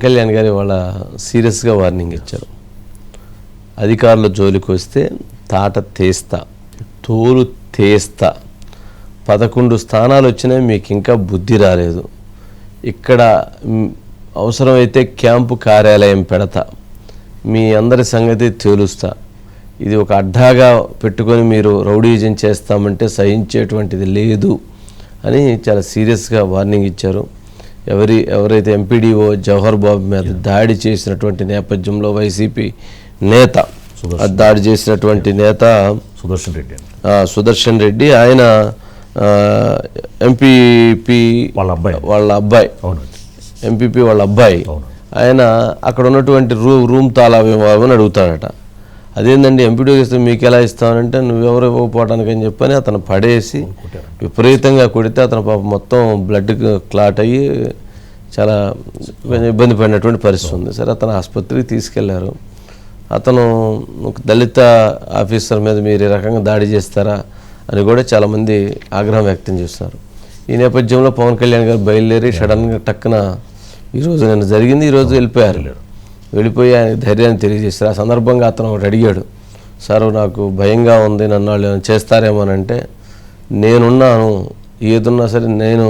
కళ్యాణ్ గారు వాళ్ళ సీరియస్గా వార్నింగ్ ఇచ్చారు. అధికారుల జోలికి వస్తే తాట తీస్తా తోలు తీస్తా. పదకొండు స్థానాలు వచ్చినాయి మీకు ఇంకా బుద్ధి రాలేదు. ఇక్కడ అవసరమైతే క్యాంపు కార్యాలయం పెడతా. మీ అందరి సంగతి తేలుస్తా. ఇది ఒక అడ్డాగా పెట్టుకొని మీరు రౌడీజం చేస్తామంటే సహించేటువంటిది లేదు అని చాలా సీరియస్గా వార్నింగ్ ఇచ్చారు. ఎవరి ఎవరైతే ఎంపీడీఓ జవహర్ బాబు మీద దాడి చేసినటువంటి నేపథ్యంలో వైసీపీ నేత దాడి చేసినటువంటి నేత సుదర్శన్ రెడ్డి సుదర్శన్ రెడ్డి ఆయన ఎంపీపీ వాళ్ళ అబ్బాయి. వాళ్ళ అబ్బాయి. ఎంపీపీ వాళ్ళ అబ్బాయి. అవును. ఆయన అక్కడ ఉన్నటువంటి రూ రూమ్ తాళా అడుగుతాడట. అదేందండి ఎంపీడీ ఇస్తే మీకు ఎలా ఇస్తానంటే నువ్వెవరు ఇవ్వకపోవడానికి అని చెప్పని అతను పడేసి విపరీతంగా కొడితే అతను పాపం మొత్తం బ్లడ్ క్లాట్ అయ్యి చాలా ఇబ్బంది పడినటువంటి పరిస్థితి ఉంది. సరే అతను ఆసుపత్రికి తీసుకెళ్ళారు. అతను ఒక దళిత ఆఫీసర్ మీద మీరు ఈ రకంగా దాడి చేస్తారా అని కూడా చాలామంది ఆగ్రహం వ్యక్తం చేస్తున్నారు. ఈ నేపథ్యంలో పవన్ కళ్యాణ్ గారు బయలుదేరి సడన్గా టక్కున ఈరోజు నేను జరిగింది ఈరోజు వెళ్ళిపోయారు. వెళ్ళిపోయి ఆయన ధైర్యాన్ని తెలియజేస్తారు ఆ సందర్భంగా అతను ఒకటి అడిగాడు సార్ నాకు భయంగా ఉంది నన్ను వాళ్ళు ఏమైనా చేస్తారేమోనంటే నేనున్నాను ఏదున్నా సరే నేను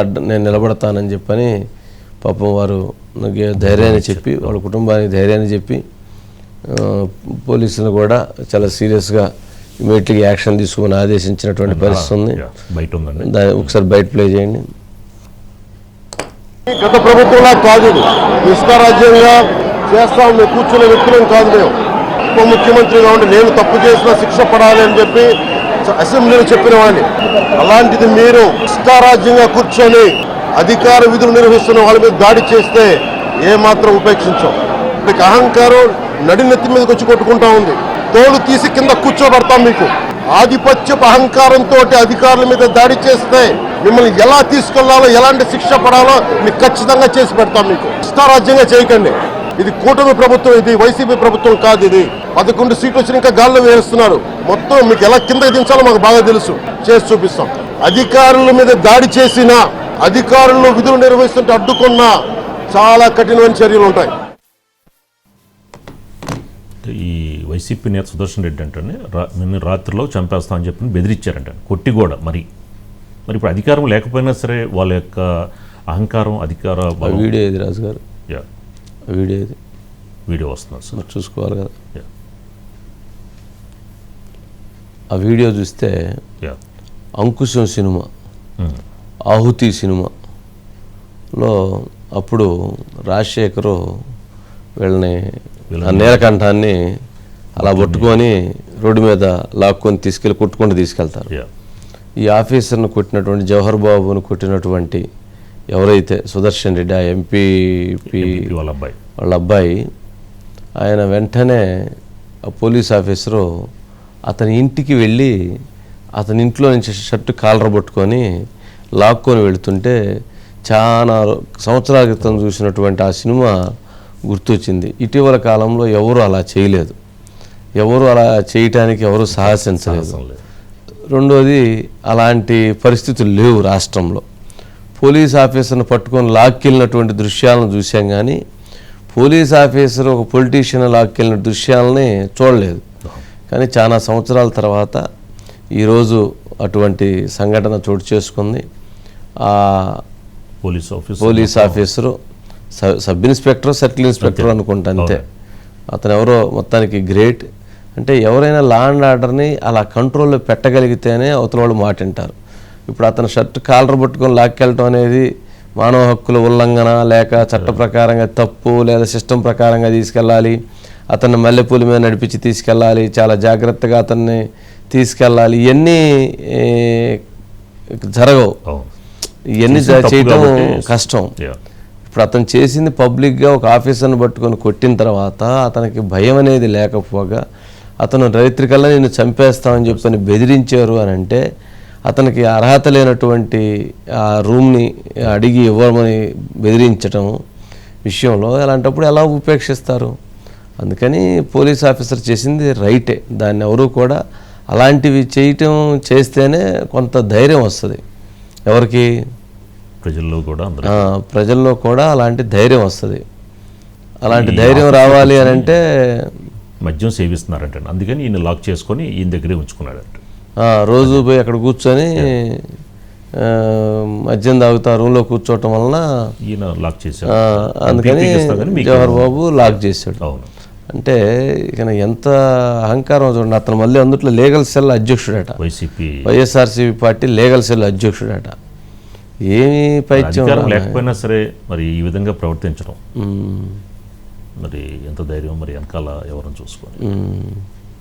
అడ్డ నేను నిలబడతానని చెప్పని పాపం వారు నాకు ధైర్యాన్ని చెప్పి వాళ్ళ కుటుంబానికి ధైర్యాన్ని చెప్పి పోలీసులు కూడా చాలా సీరియస్గా ఇమీడియట్గా యాక్షన్ తీసుకుని ఆదేశించినటువంటి పరిస్థితి ఉంది. బయట ఒకసారి బయట ప్లే చేయండి. గత ప్రభుత్వంలా కాదు ఇది. ఇష్టారాజ్యంగా చేస్తాం మేము కూర్చునే వ్యక్తులం కాదు మేము. ఉప ముఖ్యమంత్రిగా ఉండి నేను తప్పు చేసినా శిక్ష పడాలి అని చెప్పి అసెంబ్లీలో చెప్పిన వాడిని. అలాంటిది మీరు ఇష్టారాజ్యంగా కూర్చొని అధికార విధులు నిర్వహిస్తున్న వాళ్ళ మీద దాడి చేస్తే ఏ మాత్రం ఉపేక్షించాం. మీకు అహంకారం నడినెత్తి మీదకి వచ్చి కొట్టుకుంటా ఉంది. తోలు తీసి కింద కూర్చోబెడతాం మీకు. ఆధిపత్యపు అహంకారంతో అధికారుల మీద దాడి చేస్తే మిమ్మల్ని ఎలా తీసుకెళ్ళాలో ఎలాంటి శిక్ష పడాలో మీకు ఖచ్చితంగా చేసి పెడతాం మీకు. ఇష్టారాజ్యంగా చేయకండి. ఇది కూటమి ప్రభుత్వం ఇది వైసీపీ ప్రభుత్వం కాదు ఇది. పదకొండు సీట్లు వచ్చి ఇంకా గాల్లో వేస్తున్నారు. మొత్తం మీకు ఎలా కిందకి దించాలో మాకు బాగా తెలుసు. చేసి చూపిస్తాం. అధికారుల మీద దాడి చేసిన అధికారులు విధులు నిర్వహిస్తుంటే అడ్డుకున్న చాలా కఠినమైన చర్యలు ఉంటాయి. ఈ వైసీపీ నేత సుదర్శన్ రెడ్డి అంటే నిన్న రాత్రిలో చంపేస్తా అని చెప్పి బెదిరించారంట కొట్టి కూడా మరి. మరి ఇప్పుడు అధికారం లేకపోయినా సరే వాళ్ళ యొక్క అహంకారం అధికార వీడియో రాజు గారు యా. వీడియో ఇది. వీడియో వస్తున్నారు సార్. చూసుకోవాలి కదా. ఆ వీడియో చూస్తే అంకుశం సినిమా ఉమ్. ఆహుతి సినిమాలో అప్పుడు రాజశేఖరు వీళ్ళని ఆ నీలకంఠాన్ని అలా పట్టుకొని రోడ్డు మీద లాక్కొని తీసుకెళ్ళి కొట్టుకుంటూ తీసుకెళ్తారు. ఈ ఆఫీసర్ను కొట్టినటువంటి జవహర్ బాబును కొట్టినటువంటి ఎవరైతే సుదర్శన్ రెడ్డి ఆ ఎంపీ వాళ్ళ అబ్బాయి. వాళ్ళ అబ్బాయి ఆయన వెంటనే పోలీస్ ఆఫీసరు అతని ఇంటికి వెళ్ళి అతని ఇంట్లో నుంచి షర్టు కాలర పట్టుకొని లాక్కొని వెళుతుంటే చాలా సంవత్సరాల క్రితం చూసినటువంటి ఆ సినిమా గుర్తొచ్చింది. ఇటీవల కాలంలో ఎవరు అలా చేయలేదు. ఎవరు అలా చేయటానికి ఎవరు సాహసించలేదు. రెండోది అలాంటి పరిస్థితులు లేవు రాష్ట్రంలో. పోలీస్ ఆఫీసర్ను పట్టుకొని లాక్కెళ్ళినటువంటి దృశ్యాలను చూసాం కానీ పోలీస్ ఆఫీసర్ ఒక పొలిటీషియన్ లాక్కెళ్ళిన దృశ్యాలని చూడలేదు. కానీ చాలా సంవత్సరాల తర్వాత ఈరోజు అటువంటి సంఘటన చోటు చేసుకుంది. ఆ police office police officer sub sub inspector circle inspector అనుకుంటా అంతే. అతను ఎవరో మొత్తానికి గ్రేట్. అంటే ఎవరైనా లా అండ్ ఆర్డర్ని అలా కంట్రోల్లో పెట్టగలిగితేనే అవతల వాళ్ళు మాట వింటారు. ఇప్పుడు అతను షర్ట్ కాలర్ పట్టుకొని లాక్కెళ్ళటం అనేది మానవ హక్కుల ఉల్లంఘన లేక చట్ట ప్రకారంగా తప్పు లేదా సిస్టమ్ ప్రకారంగా తీసుకెళ్ళాలి. అతన్ని మల్లెపూల మీద నడిపించి తీసుకెళ్ళాలి. చాలా జాగ్రత్తగా అతన్ని తీసుకెళ్ళాలి. ఇవన్నీ జరగవు. ఇవన్నీ చేయటం కష్టం. ఇప్పుడు అతను చేసింది పబ్లిక్గా ఒక ఆఫీసర్ని పట్టుకొని కొట్టిన తర్వాత అతనికి భయం అనేది లేకపోగా అతను రైత్రికల్లా నేను చంపేస్తామని చెప్పని బెదిరించారు అని అంటే అతనికి అర్హత లేనటువంటి ఆ రూమ్ని అడిగి ఇవ్వమని బెదిరించటం విషయంలో అలాంటప్పుడు ఎలా ఉపేక్షిస్తారు? అందుకని పోలీస్ ఆఫీసర్ చేసింది రైటే. దాన్ని ఎవరు కూడా అలాంటివి చేయటం చేస్తేనే కొంత ధైర్యం వస్తుంది. ఎవరికి? ప్రజల్లో కూడా ప్రజల్లో కూడా అలాంటి ధైర్యం వస్తుంది. అలాంటి ధైర్యం రావాలి అని అంటే మద్యం సేవిస్తున్నారంట అందుకని ఈయన లాక్ చేసుకొని ఈయన దగ్గరే ఉంచుకున్నాడంట. రోజు పోయి అక్కడ కూర్చొని మద్యం తాగుతా రూమ్లో కూర్చోవటం వలన ఈయన లాక్ చేశాడు. అందుకని జవహర్ బాబు లాక్ చేశాడు. అవును. అంటే ఇక ఎంత అహంకారం చూడండి అతను మళ్ళీ అందుట్లో legal cell అధ్యక్షుడట. YCP YSRCP party legal cell అధ్యక్షుడట. ఏమి పైత్యం లేకపోయినా సరే మరి ఈ విధంగా ప్రవర్తించడం. మరి ఎంత ధైర్యం మరి వెనకాల ఎవరిని చూసుకొని ఉమ్.